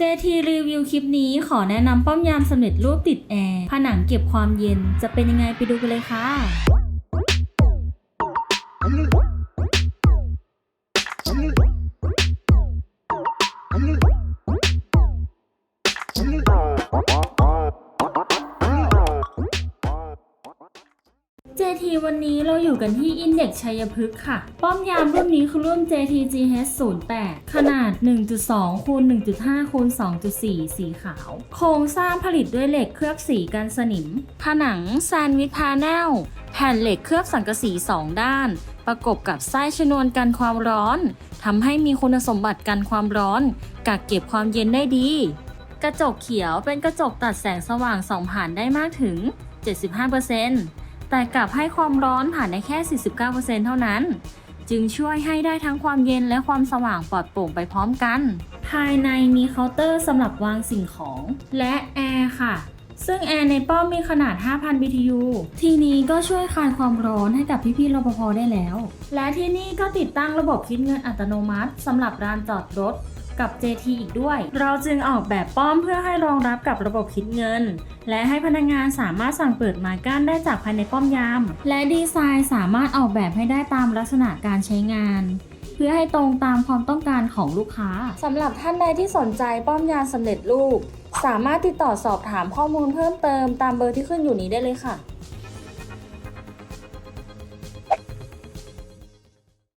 JT รีวิวคลิปนี้ขอแนะนำป้อมยามสำเร็จรูปติดแอร์ ผนังเก็บความเย็นจะเป็นยังไงไปดูกันเลยค่ะ JT วันนี้เราอยู่กันที่ Index ชัยพฤกษ์ค่ะ ป้อมยามรุ่นนี้คือรุ่น JT GH 08ขนาด 1.2คูณ1.5คูณ2.4 สีขาว โครงสร้างผลิตด้วยเหล็กเคลือบสีกันสนิม ผนังแซนด์วิชพาแนล แผ่นเหล็กเคลือบสังกะสี 2 ด้าน ประกบกับไส้ชนวนกันความร้อนทำให้มีคุณสมบัติกันความร้อน กักเก็บความเย็นได้ดี กระจกเขียวเป็นกระจกตัดแสงสว่างส่องผ่านได้มากถึง 75% แต่กลับให้ความร้อนผ่านได้แค่ 49%เท่านั้น จึงช่วยให้ได้ทั้งความเย็นและความสว่างปลอดโปร่งไปพร้อมกัน ภายในมีเคาน์เตอร์สำหรับวางสิ่งของ และแอร์ค่ะซึ่งแอร์ในป้อมมีขนาด 5,000 BTU ทีนี้ก็ช่วยคลายความร้อนให้กับพี่ๆรปภได้แล้ว และที่นี่ก็ติดตั้งระบบคิดเงินอัตโนมัติสำหรับร้านจอดรถ กับ JT อีกด้วย เราจึงออกแบบป้อมเพื่อให้รองรับกับระบบคิดเงิน และให้พนักงานสามารถสั่งเปิดไม้กั้นได้จากภายในป้อมยาม และดีไซน์สามารถออกแบบให้ได้ตามลักษณะการใช้งานเพื่อให้ตรงตามความต้องการของลูกค้าสำหรับท่านใดที่สนใจป้อมยามสำเร็จรูป สามารถติดต่อสอบถามข้อมูลเพิ่มเติมตามเบอร์ที่ขึ้นอยู่นี้ได้เลยค่ะ